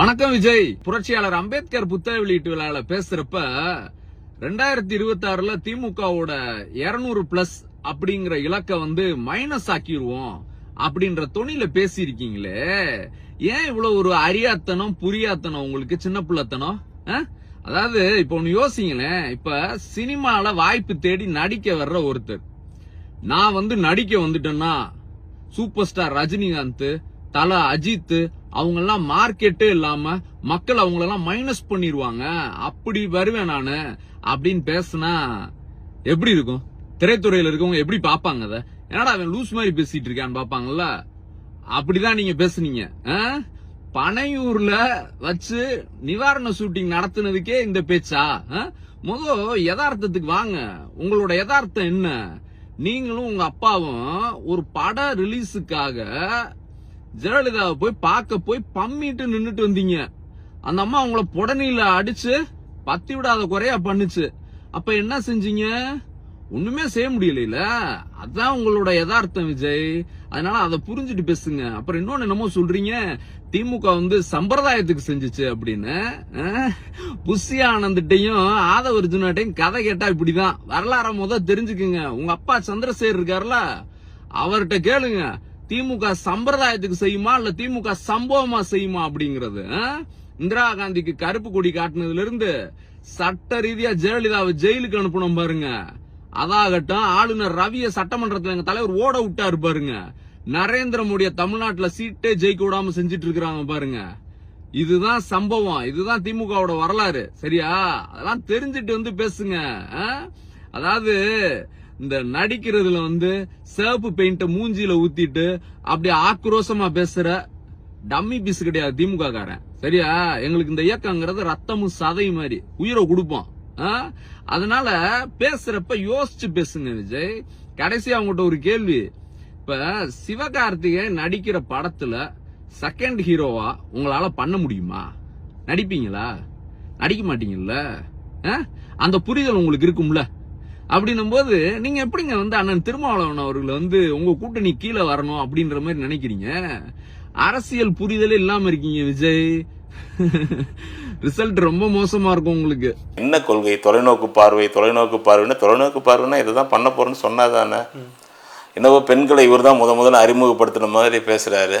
வணக்கம் விஜய். புரட்சியாளர் அம்பேத்கர் புத்தக வெளியீட்டு விழால பேசுறப்ப ரெண்டாயிரத்தி இருபத்தி ஆறுல திமுகவோட இருநூறு பிளஸ் அப்படிங்கிற இலக்க வந்து மைனஸ் ஆக்கிடுவோம் அப்படின்ற தொனில பேசியிருக்கீங்களே. ஏன் இவ்வளவு ஒரு அறியாத்தனம் புரியாத்தனம் உங்களுக்கு சின்ன பிள்ளைத்தனம்? ஆ? அதாவது இப்ப ஒண்ணு யோசிங்களேன். இப்ப சினிமால வாய்ப்பு தேடி நடிக்க வர்ற ஒருத்தர். நான் வந்து நடிக்க வந்துட்டேன்னா சூப்பர் ஸ்டார் ரஜினிகாந்த் தல அஜித் அவங்க எல்லாம் மார்க்கெட்டே இல்லாம மக்கள் அவங்களெல்லாம் மைனஸ் பண்ணிடுவாங்க அப்படி வருவேன் நானு அப்படின்னு பேசினா எப்படி இருக்கும்? திரைத்துறையில இருக்கவங்க எப்படி பாப்பாங்க அத? என்னடா அவன் லூஸ் மாதிரி பேசிட்டு இருக்கான்னு பாப்பாங்கல்ல அப்படிதான் நீங்க பேசுனீங்க ஆ? பனையூர்ல வச்சு நிவாரண ஷூட்டிங் நடத்துனதுக்கே இந்த பேச்சா ஆ? முத யதார்த்தத்துக்கு வாங்க. உங்களோட யதார்த்தம் என்ன? நீங்களும் உங்க அப்பாவும் ஒரு பட ரிலீஸுக்காக ஜெயலலிதாவை போய் பார்க்க போய் பம்மிட்டு நின்றுட்டு வந்தீங்க. அந்த அம்மா உங்களை புடனில அடிச்சு பத்தி விடாத குறையா பண்ணுச்சு. அப்ப என்ன செஞ்சீங்க? ஒண்ணுமே செய்ய முடியல அதான் உங்களோட யதார்த்தம் விஜய். அதனால அதை புரிஞ்சுட்டு பேசுங்க. அப்புறம் இன்னொன்னு என்னமோ சொல்றீங்க? திமுக வந்து சம்பிரதாயத்துக்கு செஞ்சுச்சு அப்படின்னு. அஹ், புஷி ஆனந்த்ட்டையும் ஆதவர்ஜுனாட்டையும் கதை கேட்டா இப்படிதான். வரலாற முத தெரிஞ்சுக்குங்க. உங்க அப்பா சந்திரசேகர் இருக்காருல அவர்கிட்ட கேளுங்க. திமுக சம்பிரதாயத்துக்கு செய்யுமா இல்ல திமுக சம்பவமா செய்யுமா அப்படிங்கறது ஆ? இந்திரா காந்திக்கு கருப்பு கொடி காட்டுனதுல இருந்து சட்ட ரீதியா ஜெயலலிதாவை ஜெயிலுக்கு அனுப்பணும் பாருங்க. அதாகட்டும் ஆளுநர் ரவிய சட்டமன்றத்துல எங்க தலைவர் ஓட விட்டாரு பாருங்க. நரேந்திர மோடிய தமிழ்நாட்டுல சீட்டே ஜெயிக்க விடாம செஞ்சிட்டு இருக்கிறாங்க பாருங்க. இதுதான் சம்பவம். இதுதான் திமுகவோட வரலாறு. சரியா? அதெல்லாம் தெரிஞ்சிட்டு வந்து பேசுங்க ஆ? அதாவது இந்த நடிக்கிறதுல வந்து சிவப்பு பெயிண்ட மூஞ்சியில ஊத்திட்டு அப்படி ஆக்ரோஷமா பேசுற டம்மி பீஸ் கிடையாது திமுக காரன் சரியா? எங்களுக்கு இந்த இயக்கங்கிறது ரத்தமும் சதையும் மாதிரி. உயிரை கொடுப்போம். ஆ? அதனால பேசுறப்ப யோசிச்சு பேசுங்க விஜய். கடைசி அவங்ககிட்ட ஒரு கேள்வி. இப்ப சிவகார்த்திகேயன் நடிக்கிற படத்துல செகண்ட் ஹீரோவா உங்களால பண்ண முடியுமா? நடிப்பீங்களா? நடிக்க மாட்டீங்கல்ல? ஆ? அந்த புரிதல் உங்களுக்கு இருக்கும்ல? அப்படின்னும் போது நீங்க எப்படிங்க வந்து அண்ணன் திருமாவளவன் அவர்கள் வந்து உங்க கூட்டணி கீழே வரணும் அப்படின்ற மாதிரி நினைக்கிறீங்க? அரசியல் புரிதலே இல்லாம இருக்கீங்க விஜய். ரிசல்ட் ரொம்ப மோசமா இருக்கும் உங்களுக்கு. என்ன கொள்கை? தொலைநோக்கு பார்வை தொலைநோக்கு பார்வைன்னா தொலைநோக்கு பார்வைன்னா இதை தான் பண்ண போறேன்னு சொன்னாதானே? என்னவோ பெண்களை இவர் தான் முத முதல்ல அறிமுகப்படுத்தின மாதிரி பேசுறாரு.